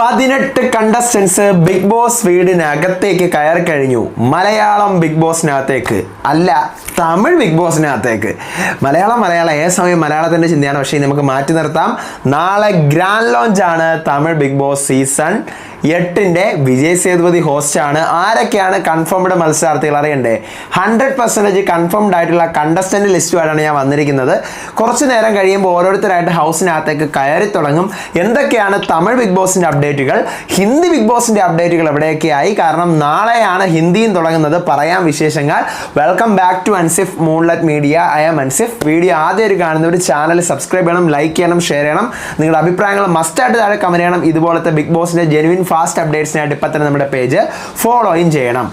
പതിനെട്ട് contestants big boss വീടിനകത്തേക്ക് കയറി കഴിഞ്ഞു. മലയാളം ബിഗ് ബോസിനകത്തേക്ക് അല്ല തമിഴ് ബിഗ് ബോസിനകത്തേക്ക് മലയാളം മലയാളം. ഏത് സമയം മലയാളത്തിന്റെ ചിന്തയാണ്. പക്ഷേ നമുക്ക് മാറ്റി നിർത്താം. നാളെ ഗ്രാൻഡ് ലോഞ്ച് ആണ് തമിഴ് ബിഗ് ബോസ് സീസൺ എട്ടിന്റെ വിജയ് സേതുപതി ആണ്. ആരൊക്കെയാണ് കൺഫേംഡ് മത്സരാർത്ഥികൾ? അറിയണ്ടേ? ഹൺഡ്രഡ് പെർസെന്റേജ് കൺഫേംഡ് ആയിട്ടുള്ള കണ്ടസ്റ്റന്റ് ലിസ്റ്റുമായിട്ടാണ് ഞാൻ വന്നിരിക്കുന്നത്. കുറച്ച് നേരം കഴിയുമ്പോൾ ഓരോരുത്തരായിട്ട് ഹൗസിനകത്തേക്ക് കയറി തുടങ്ങും. എന്തൊക്കെയാണ് തമിഴ് ബിഗ് ബോസിന്റെ അപ്ഡേറ്റുകൾ ഹിന്ദി ബിഗ് ബോസിന്റെ അപ്ഡേറ്റുകൾ എവിടെയൊക്കെയായി? കാരണം നാളെയാണ് ഹിന്ദിയും തുടങ്ങുന്നത്. പറയാം വിശേഷങ്ങൾ. Welcome back to Ansif moonlet media I am Ansif video ആദ്യം കാണുന്നവർ ചാനൽ സബ്സ്ക്രൈബ് ചെയ്യണം ലൈക്ക് ചെയ്യണം ഷെയർ ചെയ്യണം. നിങ്ങളുടെ അഭിപ്രായങ്ങൾ മസ്റ്റായിട്ട് താഴെ കമന്റ് ചെയ്യണം. ഇതുപോലത്തെ ബിഗ് ബോസിന്റെ ജെനുവിൻ ഫാസ്റ്റ് അപ്ഡേറ്റ്സിനായിട്ട് ഇപ്പം തന്നെ നമ്മുടെ പേജ് ഫോളോയും ചെയ്യണം.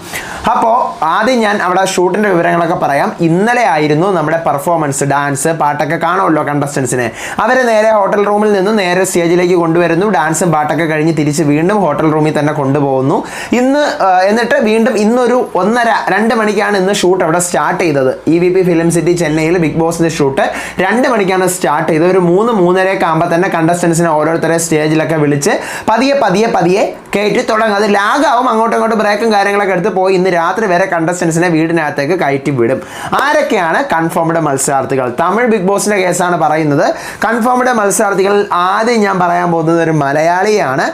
അപ്പോൾ ആദ്യം ഞാൻ അവിടെ ഷൂട്ടിന്റെ വിവരങ്ങളൊക്കെ പറയാം. ഇന്നലെ ആയിരുന്നു നമ്മുടെ പെർഫോമൻസ് ഡാൻസ് പാട്ടൊക്കെ കാണുമല്ലോ കണ്ടസ്റ്റൻസിനെ അവരെ നേരെ ഹോട്ടൽ റൂമിൽ നിന്ന് നേരെ സ്റ്റേജിലേക്ക് കൊണ്ടുവരുന്നു. ഡാൻസും പാട്ടൊക്കെ കഴിഞ്ഞ് തിരിച്ച് വീണ്ടും ഹോട്ടൽ റൂമിൽ തന്നെ കൊണ്ടുപോകുന്നു. ഇന്ന് എന്നിട്ട് വീണ്ടും ഇന്നൊരു ഒന്നര രണ്ട് മണിക്കാണ് ഇന്ന് ഷൂട്ട് അവിടെ സ്റ്റാർട്ട് ചെയ്തത്. E V P film city ചെന്നൈയിൽ ബിഗ് ബോസിന്റെ ഷൂട്ട് രണ്ട് മണിക്കാണ് സ്റ്റാർട്ട് ചെയ്തത്. ഒരു മൂന്ന് മൂന്നരയൊക്കെ ആകുമ്പോൾ തന്നെ കണ്ടസ്റ്റൻസിനെ ഓരോരുത്തരെ സ്റ്റേജിലൊക്കെ വിളിച്ച് പതിയെ പതിയെ പതിയെ കയറ്റി തുടങ്ങും. അത് ലാഗാവും അങ്ങോട്ടും ഇങ്ങോട്ടും ബ്രേക്കും കാര്യങ്ങളൊക്കെ എടുത്ത് പോയി. ഇന്ന് രാത്രി വരെ കണ്ടസ്റ്റൻസിനെ വീടിനകത്തേക്ക് കയറ്റി വിടും. ആരൊക്കെയാണ് കൺഫേംഡ് മത്സരാർത്ഥികൾ? തമിഴ് ബിഗ് ബോസിന്റെ കേസാണ് പറയുന്നത്. കൺഫേംഡ് മത്സരാർത്ഥികളിൽ ആദ്യം ഞാൻ പറയാൻ പോകുന്നത് ഒരു മലയാളിയാണ്.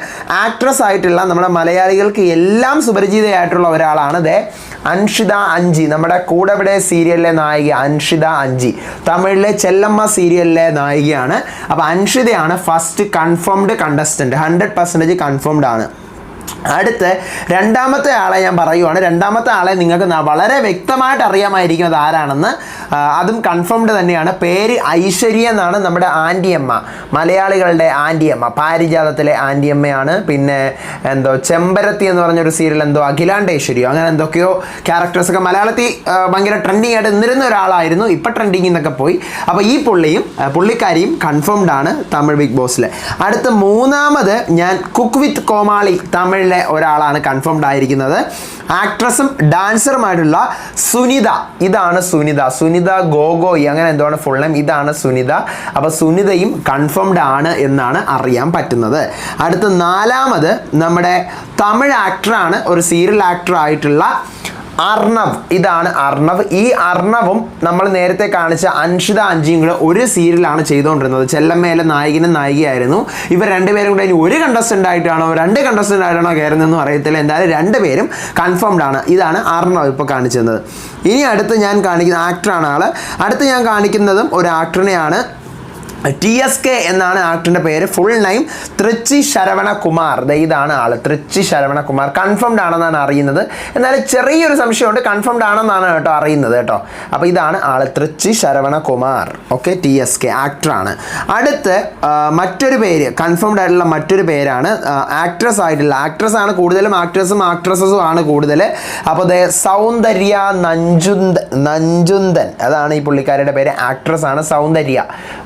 ആക്ട്രസ് ആയിട്ടുള്ള നമ്മുടെ മലയാളികൾക്ക് എല്ലാം സുപരിചിതയായിട്ടുള്ള ഒരാളാണ് ദേ അൻഷിത അഞ്ചി. നമ്മുടെ കൂടെവിടെ സീരിയലിലെ നായിക അൻഷിത അഞ്ചി. തമിഴിലെ ചെല്ലമ്മ സീരിയലിലെ നായികയാണ്. അപ്പോൾ അൻഷിതയാണ് first confirmed contestant hundred percentage confirmed ആണ്. അടുത്ത് രണ്ടാമത്തെ ആളെ ഞാൻ പറയുവാണ്. രണ്ടാമത്തെ ആളെ നിങ്ങൾക്ക് വളരെ വ്യക്തമായിട്ട് അറിയാമായിരിക്കും അത് ആരാണെന്ന് അതും കൺഫേംഡ് തന്നെയാണ്. പേര് ഐശ്വര്യ എന്നാണ് നമ്മുടെ ആന്റിയമ്മ. മലയാളികളുടെ ആന്റിയമ്മ. പാരിജാതത്തിലെ ആന്റിയമ്മയാണ്. പിന്നെ എന്തോ ചെമ്പരത്തി എന്ന് പറഞ്ഞൊരു സീരിയൽ എന്തോ അഖിലാണ്ടേശ്വരിയോ അങ്ങനെ എന്തൊക്കെയോ ക്യാരക്ടേഴ്സ് ഒക്കെ മലയാളത്തിൽ ഭയങ്കര ട്രെൻഡിങ് ആയിട്ട് നിന്നിരുന്ന ഒരാളായിരുന്നു. ഇപ്പം ട്രെൻഡിങ്ങിൽ നിന്നൊക്കെ പോയി. അപ്പോൾ ഈ പുള്ളിയും പുള്ളിക്കാരിയും കൺഫേംഡ് ആണ് തമിഴ് ബിഗ് ബോസിൽ അടുത്ത മൂന്നാമത് ഞാൻ കുക്ക് വിത്ത് കോമാളി തമിഴിലെ ഒരാളാണ് കൺഫേംഡ് ആയിരിക്കുന്നത്. ആക്ട്രസും ഡാൻസറുമായിട്ടുള്ള സുനിത. ഇതാണ് സുനിത. സുനിത ഗോഗോയി. അങ്ങനെ എന്താണ് ഫുൾ നെയിം ഇതാണ് സുനിത. അപ്പോൾ സുനിതയും കൺഫേംഡ് ആണ് എന്നാണ് അറിയാൻ പറ്റുന്നത്. അടുത്ത നാലാമത് നമ്മുടെ തമിഴ് ആക്ടറാണ് ഒരു സീരിയൽ ആക്ടർ ആയിട്ടുള്ള അർണവ്. ഇതാണ് അർണവ്. ഈ അർണവും നമ്മൾ നേരത്തെ കാണിച്ച അൻഷിത അഞ്ചിയും കൂടെ ഒരു സീരിയലാണ് ചെയ്തുകൊണ്ടിരുന്നത്. ചെല്ലമ്മയിലെ നായകനും നായികയായിരുന്നു. ഇവർ രണ്ടുപേരും കൂടെ ഇനി ഒരു കണ്ടസ്റ്റന്റ് ആയിട്ടാണോ രണ്ട് കണ്ടസ്റ്റന്റ് ആയിട്ടാണോ കയറുന്നതെന്നും അറിയത്തില്ല. എന്തായാലും രണ്ടുപേരും കൺഫേംഡ് ആണ്. ഇതാണ് അർണവ് ഇപ്പോൾ കാണിച്ചിരുന്നത്. ഇനി അടുത്ത് ഞാൻ കാണിക്കുന്ന ആക്ടറാണ് ആൾ. അടുത്ത് ഞാൻ കാണിക്കുന്നതും ഒരു ആക്ടറിനെയാണ് ടി എസ് കെ എന്നാണ് ആക്ടറിന്റെ പേര്. Full name Trichy Saravanakumar. ഇതാണ് ആൾ തൃച്ചി ശരവണകുമാർ. കൺഫേംഡ് ആണെന്നാണ് അറിയുന്നത്. എന്നാൽ ചെറിയൊരു സംശയമുണ്ട്. കൺഫേംഡ് ആണെന്നാണ് കേട്ടോ അറിയുന്നത് കേട്ടോ. അപ്പോൾ ഇതാണ് ആൾ Trichy Saravanakumar. Okay T S K ആക്ടറാണ് അടുത്ത് മറ്റൊരു പേര്. കൺഫേംഡ് ആയിട്ടുള്ള മറ്റൊരു പേരാണ്. ആക്ട്രസ് ആയിട്ടുള്ള. ആക്ട്രസ് ആണ് കൂടുതലും. ആക്ട്രസും ആക്ട്രസസും ആണ് കൂടുതൽ. അപ്പോൾ ദേ സൗന്ദര്യ നഞ്ചുന്ദൻ നഞ്ചുന്ദൻ. അതാണ് ഈ പുള്ളിക്കാരുടെ പേര്. ആക്ട്രസ് ആണ് സൗന്ദര്യ.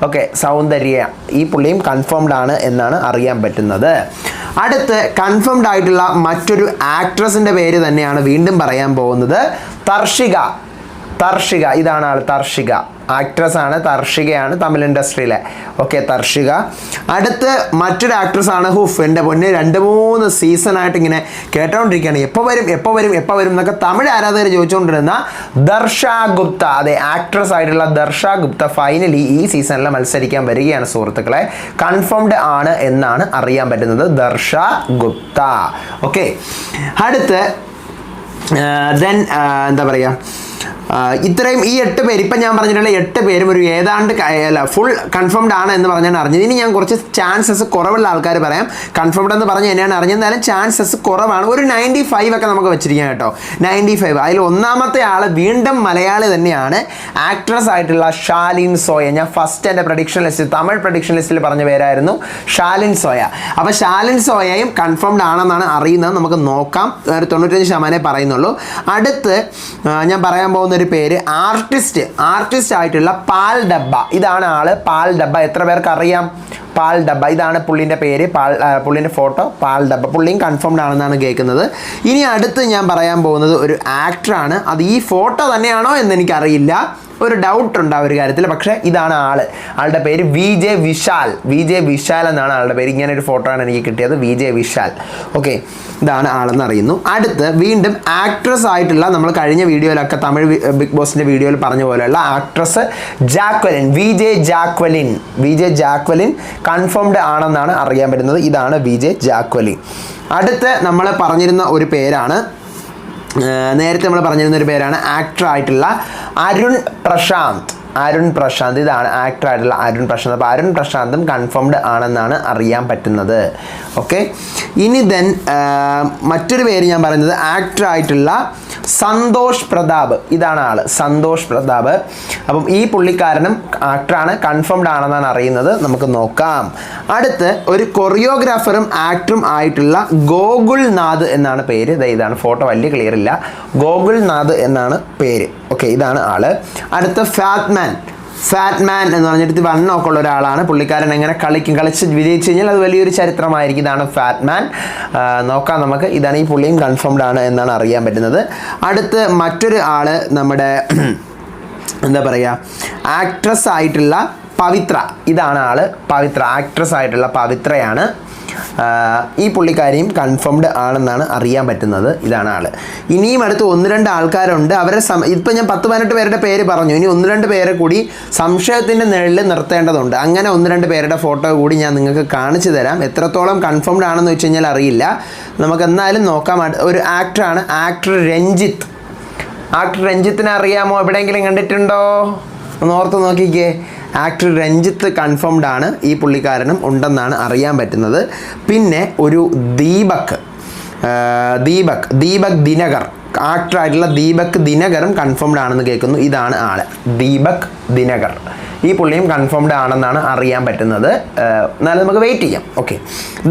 ഓക്കെ സൗന്ദര്യ ഈ പുള്ളിയും കൺഫേംഡ് ആണ് എന്നാണ് അറിയാൻ പറ്റുന്നത്. അടുത്ത് കൺഫേംഡ് ആയിട്ടുള്ള മറ്റൊരു ആക്ട്രസിന്റെ പേര് തന്നെയാണ് വീണ്ടും പറയാൻ പോകുന്നത്. തർഷിക. തർഷിക ഇതാണ് ആൾ തർഷിക. ആക്ട്രസ് ആണ് തർഷികയാണ് തമിഴ് ഇൻഡസ്ട്രിയിലെ. ഓക്കെ തർഷിക. അടുത്ത് മറ്റൊരു ആക്ട്രസ് ആണ് ഹുഫ് എന്റെ പൊന്നെ. രണ്ട് മൂന്ന് സീസണായിട്ട് ഇങ്ങനെ കേട്ടോണ്ടിരിക്കുകയാണ്. എപ്പോൾ വരും എപ്പോൾ വരും എപ്പോൾ വരും എന്നൊക്കെ തമിഴ് ആരാധകർ ചോദിച്ചുകൊണ്ടിരുന്ന ദർഷ ഗുപ്ത. അതെ ആക്ട്രസ് ആയിട്ടുള്ള ദർഷ ഗുപ്ത ഫൈനലി ഈ സീസണിൽ മത്സരിക്കാൻ വരികയാണ് സുഹൃത്തുക്കളെ. കൺഫേംഡ് ആണ് എന്നാണ് അറിയാൻ പറ്റുന്നത് ദർഷ ഗുപ്ത. ഓക്കെ അടുത്ത് ദെൻ എന്താ പറയുക ഇത്രയും ഈ എട്ട് പേര് ഇപ്പം ഞാൻ പറഞ്ഞിട്ടുള്ള എട്ട് പേരും ഒരു ഏതാണ്ട് അല്ല ഫുൾ കൺഫേംഡ് ആണ് എന്ന് പറഞ്ഞാണ് അറിഞ്ഞത്. ഇനി ഞാൻ കുറച്ച് ചാൻസസ് കുറവുള്ള ആൾക്കാർ പറയാം. കൺഫേംഡ് എന്ന് പറഞ്ഞ് എന്നെയാണ് അറിഞ്ഞത്. എന്നാലും ചാൻസസ് കുറവാണ്. ഒരു നയന്റി ഫൈവ് ഒക്കെ നമുക്ക് വെച്ചിരിക്കാം കേട്ടോ. നയന്റി ഫൈവ് അതിൽ ഒന്നാമത്തെ ആൾ വീണ്ടും മലയാളി തന്നെയാണ്. ആക്ട്രസ് ആയിട്ടുള്ള ഷാലിൻ സോയ. ഞാൻ ഫസ്റ്റ് എന്റെ പ്രഡിക്ഷൻ ലിസ്റ്റ് തമിഴ് പ്രഡിക്ഷൻ ലിസ്റ്റിൽ പറഞ്ഞ പേരായിരുന്നു ഷാലിൻ സോയ. അപ്പോൾ ഷാലിൻ സോയയും കൺഫേംഡ് ആണെന്നാണ് അറിയുന്നത്. നമുക്ക് നോക്കാം. ഒരു തൊണ്ണൂറ്റഞ്ച് ശതമാനമേ പറയുന്നുള്ളൂ. അടുത്ത് ഞാൻ പറയാൻ പോകുന്ന ഒരു പേര് ആർട്ടിസ്റ്റ് ആർട്ടിസ്റ്റ് ആയിട്ടുള്ള പാൽ ഡബ്ബ. ഇതാണ് ആൾ. പാൽ ഡബ്ബ. എത്ര പേർക്ക് അറിയാം? പാൽ ഡബ്ബ. ഇതാണ് പുള്ളിന്റെ പേര്. പാൽ പുള്ളിന്റെ ഫോട്ടോ. പാൽ ഡബ്ബ. പുള്ളിയും കൺഫേംഡ് ആണെന്നാണ് കേൾക്കുന്നത്. ഇനി അടുത്ത് ഞാൻ പറയാൻ പോകുന്നത് ഒരു ആക്ടറാണ് അത് ഈ ഫോട്ടോ തന്നെയാണോ എന്ന് എനിക്കറിയില്ല. ഒരു ഡൗട്ട് ഉണ്ട് ആ ഒരു കാര്യത്തിൽ? പക്ഷേ ഇതാണ് ആൾ ആളുടെ പേര് V J Vishal V J Vishal എന്നാണ് ആളുടെ പേര്. ഇങ്ങനെ ഒരു ഫോട്ടോ ആണ് എനിക്ക് കിട്ടിയത്. വി ജെ വിശാൽ ഓക്കെ ഇതാണ് ആളെന്ന് അറിയുന്നു. അടുത്ത് വീണ്ടും ആക്ട്രസ് ആയിട്ടുള്ള നമ്മൾ കഴിഞ്ഞ വീഡിയോയിലൊക്കെ തമിഴ് ബിഗ് ബോസിന്റെ വീഡിയോയിൽ പറഞ്ഞ പോലെയുള്ള actress Jacqueline V J Jacqueline V J Jacqueline confirmed ആണെന്നാണ് അറിയാൻ പറ്റുന്നത്. ഇതാണ് വി ജെ ജാക്വലിൻ അടുത്ത് നമ്മൾ പറഞ്ഞിരുന്ന ഒരു പേരാണ് നേരത്തെ നമ്മൾ പറഞ്ഞിരുന്ന ഒരു പേരാണ് ആക്ടർ ആയിട്ടുള്ള അരുൺ പ്രശാന്ത്. അരുൺ പ്രശാന്ത്. ഇതാണ് ആക്ടർ ആയിട്ടുള്ള അരുൺ പ്രശാന്ത്. അപ്പോൾ അരുൺ പ്രശാന്തും കൺഫേംഡ് ആണെന്നാണ് അറിയാൻ പറ്റുന്നത്. ഓക്കെ ഇനി ദെൻ മറ്റൊരു പേര് ഞാൻ പറയുന്നത് ആക്ടർ ആയിട്ടുള്ള സന്തോഷ് പ്രതാപ്. ഇതാണ് ആൾ. സന്തോഷ് പ്രതാപ്. അപ്പം ഈ പുള്ളിക്കാരനും ആക്ടറാണ് കൺഫേംഡ് ആണെന്നാണ് അറിയുന്നത്. നമുക്ക് നോക്കാം. അടുത്ത് ഒരു കൊറിയോഗ്രാഫറും ആക്ടറും ആയിട്ടുള്ള ഗോകുൽ നാഥ് എന്നാണ് പേര്. ഇതാണ് ഫോട്ടോ വലിയ ക്ലിയർ ഇല്ല. ഗോകുൽ നാഥ് എന്നാണ് പേര്. ഓക്കെ ഇതാണ് ആൾ. അടുത്ത ഫാറ്റ്മാൻ ഫാറ്റ്മാൻ എന്ന് പറഞ്ഞിട്ട് വണ്ണമൊക്കെ ഉള്ള ഒരാളാണ്. പുള്ളിക്കാരൻ എങ്ങനെ കളിക്കും കളിച്ച് വിജയിച്ചു കഴിഞ്ഞാൽ അത് വലിയൊരു ചരിത്രമായിരിക്കും. ഇതാണ് ഫാറ്റ് മാൻ നോക്കാം നമുക്ക്. ഇതാണ് ഈ പുള്ളിയും കൺഫേംഡ് ആണ് എന്നാണ് അറിയാൻ പറ്റുന്നത്. അടുത്ത് മറ്റൊരു ആൾ നമ്മുടെ എന്താ പറയുക ആക്ട്രസ് ആയിട്ടുള്ള പവിത്ര. ഇതാണ് ആൾ പവിത്ര. ആക്ട്രസ് ആയിട്ടുള്ള പവിത്രയാണ്. ഈ പുള്ളിക്കാരിയും കൺഫേംഡ് ആണെന്നാണ് അറിയാൻ പറ്റുന്നത്. ഇതാണ് ആൾ ഇനിയും അടുത്ത് ഒന്ന് രണ്ട് ആൾക്കാരുണ്ട്. അവരെ സം ഇപ്പം ഞാൻ പത്ത് പതിനെട്ട് പേരുടെ പേര് പറഞ്ഞു. ഇനി ഒന്ന് രണ്ട് പേരെ കൂടി സംശയത്തിന്റെ നിഴലിൽ നിർത്തേണ്ടതുണ്ട്. അങ്ങനെ ഒന്ന് രണ്ട് പേരുടെ ഫോട്ടോ കൂടി ഞാൻ നിങ്ങൾക്ക് കാണിച്ചു തരാം. എത്രത്തോളം കൺഫേംഡ് ആണെന്ന് വെച്ച് കഴിഞ്ഞാൽ അറിയില്ല. നമുക്ക് എന്നാലും നോക്കാം. ഒരു ആക്ടറാണ് ആക്ടർ രഞ്ജിത്ത്. ആക്ടർ രഞ്ജിത്തിനെ അറിയാമോ? എവിടെയെങ്കിലും കണ്ടിട്ടുണ്ടോ? ഒന്ന് ഓർത്ത് നോക്കിക്കേ. ആക്ടർ രഞ്ജിത്ത് കൺഫേംഡ് ആണ് ഈ പുള്ളിക്കാരനും ഉണ്ടെന്നാണ് അറിയാൻ പറ്റുന്നത്. പിന്നെ ഒരു ദീപക് ദീപക് ദീപക് ദിനകർ ആക്ടറായിട്ടുള്ള ദീപക് ദിനകറും കൺഫേംഡ് ആണെന്ന് കേൾക്കുന്നു. ഇതാണ് ആൾ ദീപക് ദിനകർ. ഈ പുള്ളിയും കൺഫേംഡ് ആണെന്നാണ് അറിയാൻ പറ്റുന്നത്. എന്നാലും നമുക്ക് വെയിറ്റ് ചെയ്യാം. ഓക്കെ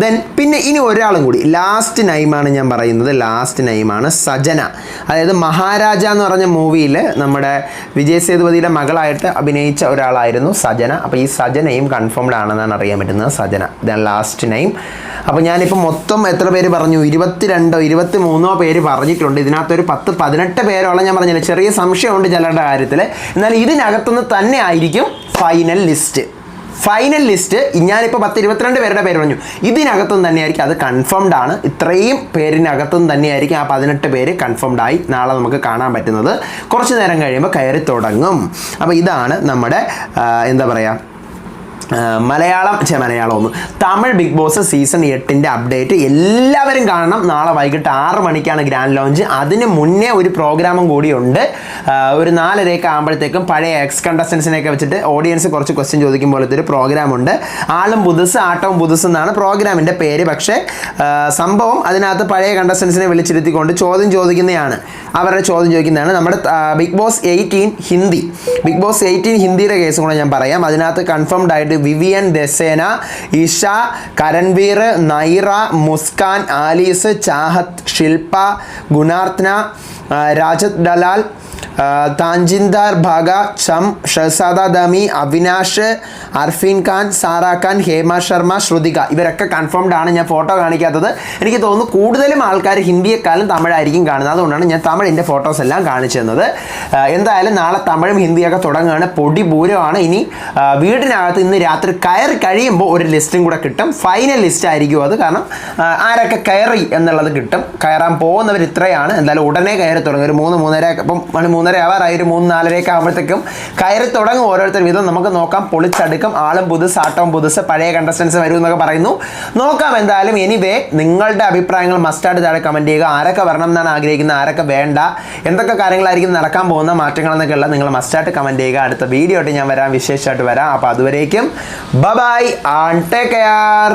ദെൻ പിന്നെ ഇനി ഒരാളും കൂടി. ലാസ്റ്റ് നൈമാണ് ഞാൻ പറയുന്നത്. ലാസ്റ്റ് നൈമാണ് സജന. അതായത് മഹാരാജ എന്ന് പറഞ്ഞ മൂവിയിൽ നമ്മുടെ വിജയ് സേതുപതിയുടെ മകളായിട്ട് അഭിനയിച്ച ഒരാളായിരുന്നു സജന. അപ്പോൾ ഈ സജനയും കൺഫേംഡ് ആണെന്നാണ് അറിയാൻ പറ്റുന്നത്. സജന. ദെൻ ലാസ്റ്റ് നൈം അപ്പോൾ ഞാനിപ്പോൾ മൊത്തം എത്ര പേര് പറഞ്ഞു? ഇരുപത്തിരണ്ടോ ഇരുപത്തി മൂന്നോ പേര് പറഞ്ഞിട്ടുണ്ട്. ഇതിനകത്തൊരു പത്ത് പതിനെട്ട് പേരോളം ഞാൻ പറഞ്ഞില്ല. ചെറിയ സംശയമുണ്ട് ചിലരുടെ കാര്യത്തിൽ എന്നാൽ ഇതിനകത്തുനിന്ന് തന്നെ ആയിരിക്കും ഫൈനൽ ലിസ്റ്റ് ഫൈനൽ ലിസ്റ്റ് ഞാനിപ്പോൾ പത്ത് ഇരുപത്തിരണ്ട് പേരുടെ പേര് പറഞ്ഞു. ഇതിനകത്തും തന്നെയായിരിക്കും അത് കൺഫേംഡ് ആണ്. ഇത്രയും പേരിനകത്തും തന്നെയായിരിക്കും ആ പതിനെട്ട് പേര് കൺഫേംഡ് ആയി നാളെ നമുക്ക് കാണാൻ പറ്റുന്നത്. കുറച്ച് നേരം കഴിയുമ്പോൾ കയറി തുടങ്ങും. അപ്പോൾ ഇതാണ് നമ്മുടെ എന്താ പറയുക മലയാളം ചെ മലയാളം ഒന്ന്. തമിഴ് ബിഗ് ബോസ് സീസൺ എട്ടിന്റെ അപ്ഡേറ്റ് എല്ലാവരും കാണണം. നാളെ വൈകിട്ട് ആറ് മണിക്കാണ് ഗ്രാൻഡ് ലോഞ്ച്. അതിന് മുന്നേ ഒരു പ്രോഗ്രാമും കൂടിയുണ്ട്. ഒരു നാലരയൊക്കെ ആകുമ്പോഴത്തേക്കും പഴയ എക്സ് കണ്ടസ്റ്റൻസിനെയൊക്കെ വെച്ചിട്ട് ഓഡിയൻസ് കുറച്ച് ക്വസ്റ്റ്യൻ ചോദിക്കും പോലത്തെ ഒരു പ്രോഗ്രാമുണ്ട് ആളും പുതുസ് ആട്ടവും പുതുസ് എന്നാണ് പ്രോഗ്രാമിന്റെ പേര്. പക്ഷേ സംഭവം അതിനകത്ത് പഴയ കണ്ടസ്റ്റൻസിനെ വിളിച്ചിരുത്തിക്കൊണ്ട് ചോദ്യം ചോദിക്കുന്നതാണ് അവരുടെ ചോദ്യം ചോദിക്കുന്നതാണ്. നമ്മുടെ big boss eighteen Hindi. Big boss eighteen ഹിന്ദിയുടെ കേസും കൂടെ ഞാൻ പറയാം. അതിനകത്ത് കൺഫേംഡ് ആയിട്ട് വിവിയൻ ദസേന ഇഷ കരൺവീർ നൈറ മുസ്കാൻ ആലീസ് ചാഹത്ത് ശില്പ ഗുണാർത്ഥന രാജത് ഡലാൽ താഞ്ചിന്ദാർ ഭാഗ ചം ഷഹസാദ ദമി അവിനാഷ് അർഫീൻ ഖാൻ സാറ ഖാൻ ഹേമ ശർമ്മ ശ്രുതിക. ഇവരൊക്കെ കൺഫേംഡ് ആണ് ഞാൻ ഫോട്ടോ കാണിക്കാത്തത്. എനിക്ക് തോന്നുന്നു കൂടുതലും ആൾക്കാർ ഹിന്ദിയെക്കാളും തമിഴായിരിക്കും കാണുന്നത്. അതുകൊണ്ടാണ് ഞാൻ തമിഴിന്റെ ഫോട്ടോസ് എല്ലാം കാണിച്ചു തന്നത്. എന്തായാലും നാളെ തമിഴും ഹിന്ദിയൊക്കെ തുടങ്ങുകയാണ്. പൊടി പൂരമാണ്. ഇനി വീടിനകത്ത് ഇന്ന് രാത്രി കയറി കഴിയുമ്പോൾ ഒരു ലിസ്റ്റും കൂടെ കിട്ടും. ഫൈനൽ ലിസ്റ്റ് ആയിരിക്കും അത്. കാരണം ആരൊക്കെ കയറി എന്നുള്ളത് കിട്ടും. കയറാൻ പോകുന്നവർ ഇത്രയാണ്. എന്തായാലും ഉടനെ കയറി തുടങ്ങും. ഒരു മൂന്ന് മൂന്നര ഇപ്പം മണി മൂന്നര ആവാറായി മൂന്ന് നാലരയൊക്കെ ആകുമ്പോഴത്തേക്കും കയറി തുടങ്ങും ഓരോരുത്തർ. വിധം നമുക്ക് നോക്കാം. പൊളിച്ചടുക്കും. ആളും പുതുസ് ആട്ടവും പുതുസ് പഴയ കണ്ടസ്റ്റൻസ് വരും എന്നൊക്കെ പറയുന്നു. നോക്കാം എന്തായാലും. എനിവേ നിങ്ങളുടെ അഭിപ്രായങ്ങൾ മസ്റ്റായിട്ട് താഴെ കമന്റ് ചെയ്യുക. ആരൊക്കെ വരണം എന്നാണ് ആഗ്രഹിക്കുന്നത് ആരൊക്കെ വേണ്ട എന്തൊക്കെ കാര്യങ്ങളായിരിക്കും നടക്കാൻ പോകുന്ന മാറ്റങ്ങൾ എന്നൊക്കെ ഉള്ളത് നിങ്ങൾ മസ്റ്റായിട്ട് കമന്റ് ചെയ്യുക. അടുത്ത വീഡിയോ ആയിട്ട് ഞാൻ വരാം വിശേഷമായിട്ട് വരാം. അപ്പോൾ അതുവരേക്കും ബബായ് ആൺ ടേക്ക് കെയർ